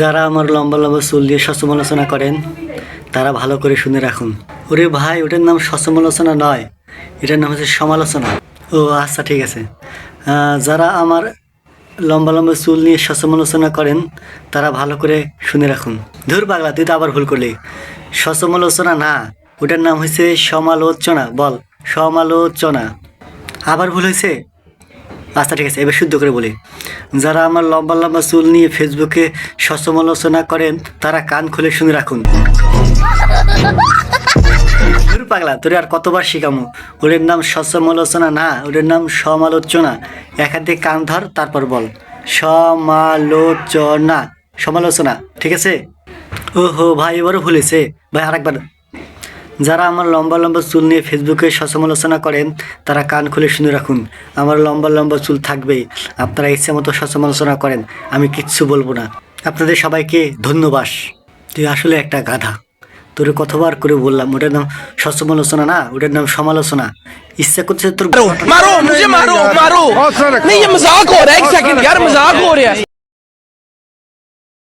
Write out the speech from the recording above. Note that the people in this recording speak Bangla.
যারা আমার লম্বা লম্বা চুল দিয়ে সমালোচনা করেন, তারা ভালো করে শুনে রাখুন। ওরে ভাই, ওটার নাম সমালোচনা নয়, এটার নাম হচ্ছে সমালোচনা। ও আচ্ছা ঠিক আছে। যারা আমার লম্বা লম্বা চুল নিয়ে সমালোচনা করেন, তারা ভালো করে শুনে রাখুন। ধুর পাগলা, তুই তো আবার ভুল করলি। সমালোচনা না, ওটার নাম হয়েছে সমালোচনা। বল, সমালোচনা। আবার ভুল হয়েছে আচ্ছা ঠিক আছে, এবার শুদ্ধ করে বলি। যারা আমার লম্বা লম্বা চুল নিয়ে ফেসবুকে সমালোচনা করেন, তারা কান খুলে শুনে রাখুন। পাগলা, তোরে আর কতবার শিখামো? ওদের নাম সমালোচনা না ওদের নাম সমালোচনা। থেকে কান ধর, তারপর বল। সমালোচনা। সমালোচনা, ঠিক আছে? ওহো, ভাই, এবারও ভুলেছে ভাই, আরেকবার। যারা আমার লম্বা লম্বা চুল নিয়ে ফেসবুকে সসমালোচনা করেন তারা কান খুলে শুনে রাখুন আমার লম্বা লম্বা চুল থাকবে আপনারা ইচ্ছে মতো সসমালোচনা করেন আমি কিচ্ছু বলব না। আপনাদের সবাইকে ধন্যবাদ। তুই আসলে একটা গাধা। তোর কতবার করে বললাম ওটার নাম সসমালোচনা না ওটার নাম সমালোচনা। ইচ্ছা করছে তোর